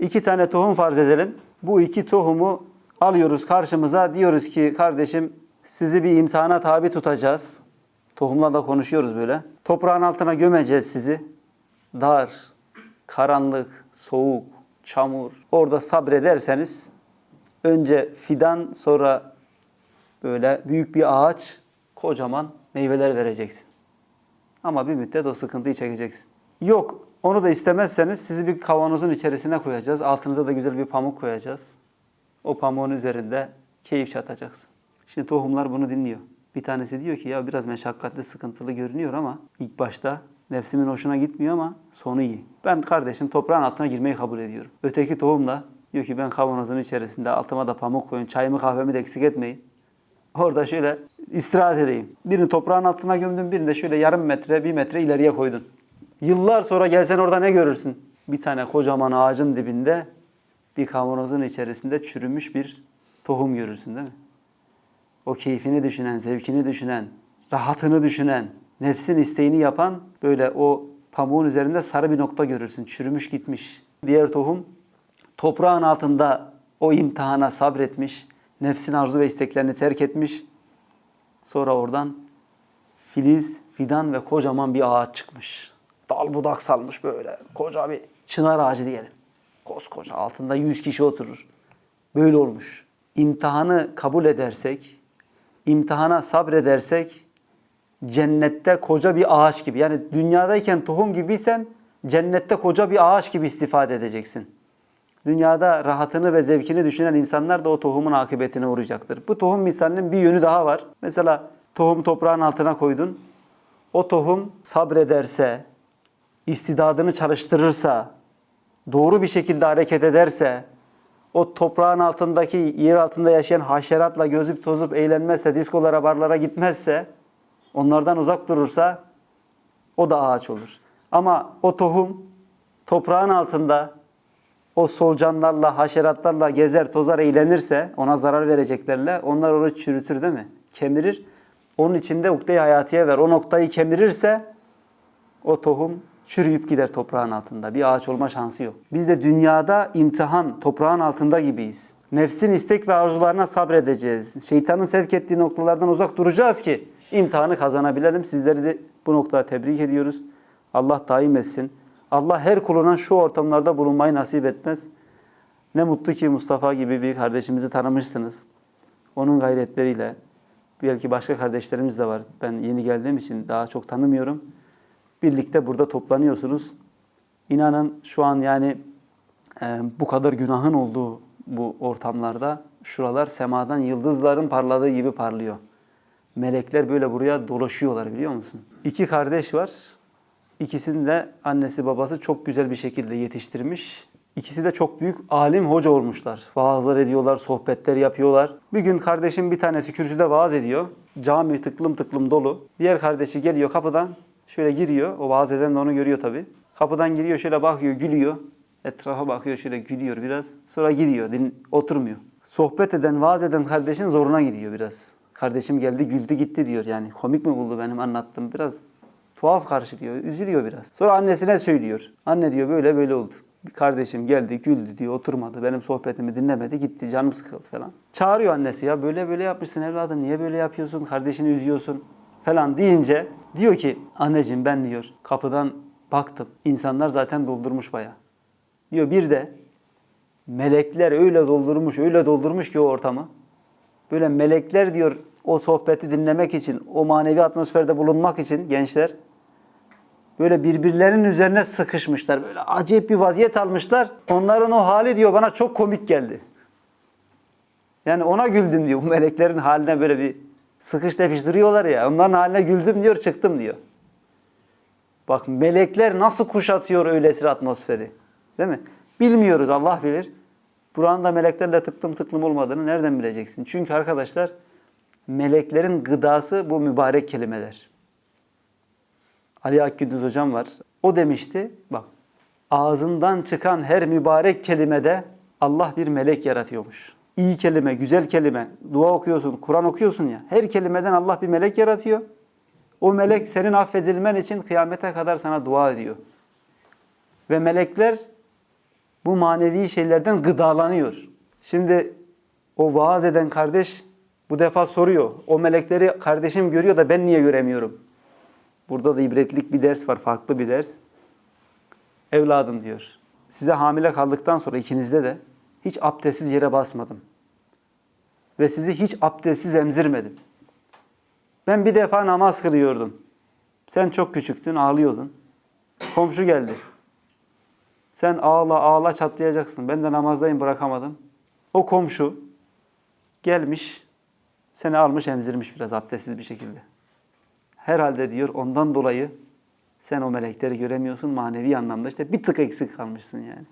İki tane tohum farz edelim. Bu iki tohumu alıyoruz karşımıza. Diyoruz ki kardeşim sizi bir imtihana tabi tutacağız. Tohumlarla konuşuyoruz böyle. Toprağın altına gömeceğiz sizi. Dar, karanlık, soğuk, çamur. Orada sabrederseniz önce fidan sonra böyle büyük bir ağaç kocaman meyveler vereceksin. Ama bir müddet o sıkıntıyı çekeceksin. Yok onu da istemezseniz sizi bir kavanozun içerisine koyacağız. Altınıza da güzel bir pamuk koyacağız. O pamuğun üzerinde keyif çatacaksın. Şimdi tohumlar bunu dinliyor. Bir tanesi diyor ki ya biraz meşakkatli, sıkıntılı görünüyor ama ilk başta nefsimin hoşuna gitmiyor ama sonu iyi. Ben kardeşim toprağın altına girmeyi kabul ediyorum. Öteki tohum da diyor ki ben kavanozun içerisinde altıma da pamuk koyun, çayımı kahvemi de eksik etmeyin. Orada şöyle istirahat edeyim. Birini toprağın altına gömdün, birini de şöyle yarım metre, bir metre ileriye koydun. Yıllar sonra gelsen orada ne görürsün? Bir tane kocaman ağacın dibinde bir kavanozun içerisinde çürümüş bir tohum görürsün değil mi? O keyfini düşünen, zevkini düşünen, rahatını düşünen, nefsin isteğini yapan böyle o pamuğun üzerinde sarı bir nokta görürsün. Çürümüş gitmiş. Diğer tohum toprağın altında o imtihana sabretmiş, nefsin arzu ve isteklerini terk etmiş. Sonra oradan filiz, fidan ve kocaman bir ağaç çıkmış. Dal budak salmış böyle. Koca bir çınar ağacı diyelim. Koskoca altında 100 kişi oturur. Böyle olmuş. İmtihanı kabul edersek, imtihana sabredersek cennette koca bir ağaç gibi. Yani dünyadayken tohum gibiysen cennette koca bir ağaç gibi istifade edeceksin. Dünyada rahatını ve zevkini düşünen insanlar da o tohumun akıbetine uğrayacaktır. Bu tohum misalinin bir yönü daha var. Mesela tohum toprağın altına koydun. O tohum sabrederse, istidadını çalıştırırsa, doğru bir şekilde hareket ederse, o toprağın altındaki, yer altında yaşayan haşeratla gözüp tozup eğlenmezse, diskolara, barlara gitmezse, onlardan uzak durursa o da ağaç olur. Ama o tohum toprağın altında o solucanlarla, haşeratlarla gezer, tozar, eğlenirse, ona zarar vereceklerle, onlar onu çürütür değil mi? Kemirir. Onun içinde ukde-i hayatiye ver. O noktayı kemirirse o tohum çürüyüp gider toprağın altında. Bir ağaç olma şansı yok. Biz de dünyada imtihan, toprağın altında gibiyiz. Nefsin istek ve arzularına sabredeceğiz. Şeytanın sevk ettiği noktalardan uzak duracağız ki imtihanı kazanabilelim. Sizleri de bu noktada tebrik ediyoruz. Allah daim etsin. Allah her kuluna şu ortamlarda bulunmayı nasip etmez. Ne mutlu ki Mustafa gibi bir kardeşimizi tanımışsınız. Onun gayretleriyle, belki başka kardeşlerimiz de var. Ben yeni geldiğim için daha çok tanımıyorum. Birlikte burada toplanıyorsunuz. İnanın şu an yani e, bu kadar günahın olduğu bu ortamlarda şuralar semadan yıldızların parladığı gibi parlıyor. Melekler böyle buraya dolaşıyorlar biliyor musun? İki kardeş var. İkisini de annesi babası çok güzel bir şekilde yetiştirmiş. İkisi de çok büyük alim hoca olmuşlar. Vaazlar ediyorlar, sohbetler yapıyorlar. Bir gün kardeşim bir tanesi kürsüde vaaz ediyor. Cami tıklım tıklım dolu. Diğer kardeşi geliyor kapıdan şöyle giriyor. O vaaz eden de onu görüyor tabii. Kapıdan giriyor şöyle bakıyor, gülüyor. Etrafa bakıyor şöyle gülüyor biraz. Sonra gidiyor, din, oturmuyor. Sohbet eden, vaaz eden kardeşin zoruna gidiyor biraz. Kardeşim geldi güldü gitti diyor yani. Komik mi buldu benim anlattığım biraz tuhaf karşılıyor, üzülüyor biraz. Sonra annesine söylüyor. Anne diyor böyle böyle oldu. Kardeşim geldi, güldü diyor, oturmadı. Benim sohbetimi dinlemedi, gitti, canım sıkıldı falan. Çağırıyor annesi ya böyle böyle yapmışsın evladım, niye böyle yapıyorsun, kardeşini üzüyorsun falan deyince diyor ki anneciğim ben diyor kapıdan baktım. İnsanlar zaten doldurmuş bayağı. Diyor bir de melekler öyle doldurmuş, öyle doldurmuş ki o ortamı. Böyle melekler diyor o sohbeti dinlemek için, o manevi atmosferde bulunmak için gençler böyle birbirlerinin üzerine sıkışmışlar. Böyle acayip bir vaziyet almışlar. Onların o hali diyor bana çok komik geldi. Yani ona güldüm diyor. Bu meleklerin haline böyle bir sıkış tepiştiriyorlar ya. Onların haline güldüm diyor, çıktım diyor. Bak melekler nasıl kuşatıyor öylesine atmosferi. Değil mi? Bilmiyoruz Allah bilir. Buranın da meleklerle tıklım tıklım olmadığını nereden bileceksin? Çünkü arkadaşlar meleklerin gıdası bu mübarek kelimeler. Ali Akgündüz hocam var. O demişti bak ağzından çıkan her mübarek kelimede Allah bir melek yaratıyormuş. İyi kelime, güzel kelime, dua okuyorsun, Kur'an okuyorsun ya. Her kelimeden Allah bir melek yaratıyor. O melek senin affedilmen için kıyamete kadar sana dua ediyor. Ve melekler bu manevi şeylerden gıdalanıyor. Şimdi o vaaz eden kardeş bu defa soruyor. O melekleri kardeşim görüyor da ben niye göremiyorum? Burada da ibretlik bir ders var, farklı bir ders. Evladım diyor. Size hamile kaldıktan sonra ikinizde de hiç abdestsiz yere basmadım. Ve sizi hiç abdestsiz emzirmedim. Ben bir defa namaz kılıyordum. Sen çok küçüktün, ağlıyordun. Komşu geldi. Sen ağla ağla çatlayacaksın. Ben de namazdayım bırakamadım. O komşu gelmiş, seni almış emzirmiş biraz abdestsiz bir şekilde. Herhalde diyor ondan dolayı sen o melekleri göremiyorsun manevi anlamda işte bir tık eksik kalmışsın yani.